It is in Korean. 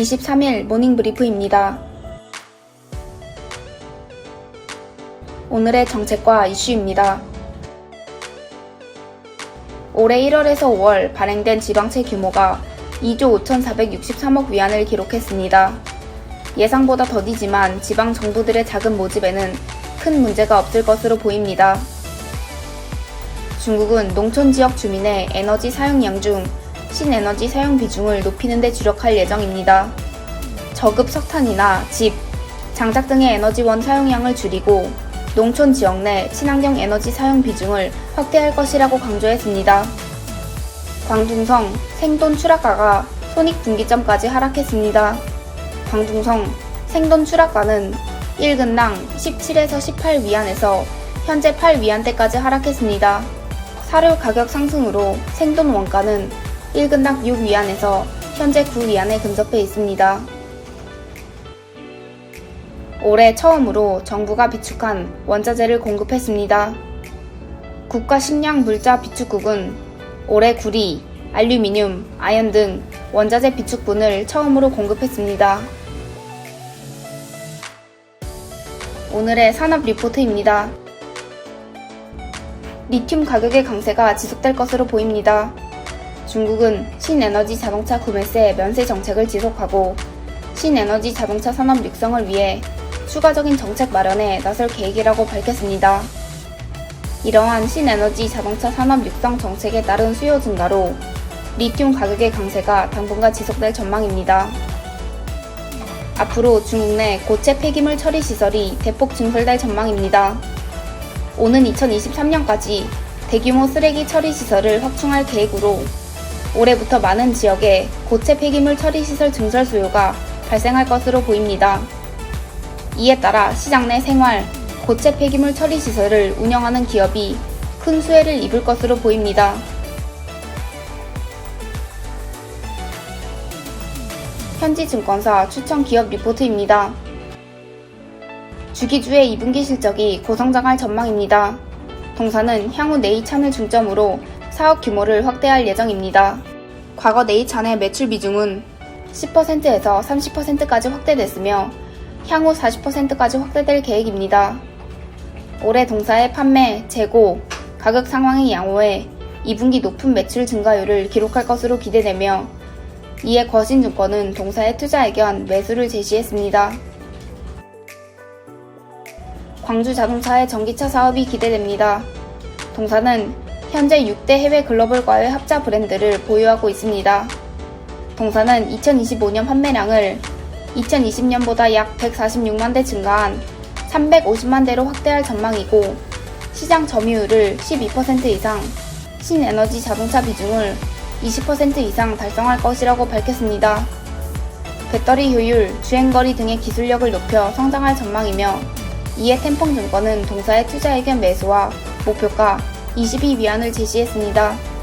23일 모닝브리프입니다. 오늘의 정책과 이슈입니다. 올해 1월에서 5월 발행된 지방채 규모가 2조 5,463억 위안을 기록했습니다. 예상보다 더디지만 지방 정부들의 자금 모집에는 큰 문제가 없을 것으로 보입니다. 중국은 농촌 지역 주민의 에너지 사용량 중 신에너지 사용 비중을 높이는 데 주력할 예정입니다. 저급 석탄이나 집, 장작 등의 에너지원 사용량을 줄이고 농촌 지역 내 친환경 에너지 사용 비중을 확대할 것이라고 강조했습니다. 광둥성 생돈 추락가가 손익 분기점까지 하락했습니다. 광둥성 생돈 추락가는 1근당 17에서 18위안에서 현재 8위안대까지 하락했습니다. 사료 가격 상승으로 생돈 원가는 1근당 6위안에서 현재 9위안에 근접해 있습니다. 올해 처음으로 정부가 비축한 원자재를 공급했습니다. 국가식량물자 비축국은 올해 구리, 알루미늄, 아연 등 원자재 비축분을 처음으로 공급했습니다. 오늘의 산업 리포트입니다. 리튬 가격의 강세가 지속될 것으로 보입니다. 중국은 신에너지 자동차 구매세 면세 정책을 지속하고 신에너지 자동차 산업 육성을 위해 추가적인 정책 마련에 나설 계획이라고 밝혔습니다. 이러한 신에너지 자동차 산업 육성 정책에 따른 수요 증가로 리튬 가격의 강세가 당분간 지속될 전망입니다. 앞으로 중국 내 고체 폐기물 처리 시설이 대폭 증설될 전망입니다. 오는 2023년까지 대규모 쓰레기 처리 시설을 확충할 계획으로 올해부터 많은 지역에 고체 폐기물 처리 시설 증설 수요가 발생할 것으로 보입니다. 이에 따라 시장 내 생활, 고체 폐기물 처리 시설을 운영하는 기업이 큰 수혜를 입을 것으로 보입니다. 현지 증권사 추천 기업 리포트입니다. 주기주의 2분기 실적이 고성장할 전망입니다. 동사는 향후 네이찬을 중점으로 사업 규모를 확대할 예정입니다. 과거 네이찬의 매출 비중은 10%에서 30%까지 확대됐으며 향후 40%까지 확대될 계획입니다. 올해 동사의 판매, 재고, 가격 상황의 양호해 2분기 높은 매출 증가율을 기록할 것으로 기대되며 이에 거신증권은 동사의 투자 의견 매수를 제시했습니다. 광주 자동차의 전기차 사업이 기대됩니다. 동사는 현재 6대 해외 글로벌과의 합자 브랜드를 보유하고 있습니다. 동사는 2025년 판매량을 2020년보다 약 146만 대 증가한 350만 대로 확대할 전망이고 시장 점유율을 12% 이상, 신에너지 자동차 비중을 20% 이상 달성할 것이라고 밝혔습니다. 배터리 효율, 주행거리 등의 기술력을 높여 성장할 전망이며 이에 텐펑증권은 동사의 투자 의견 매수와 목표가 22위안을 제시했습니다.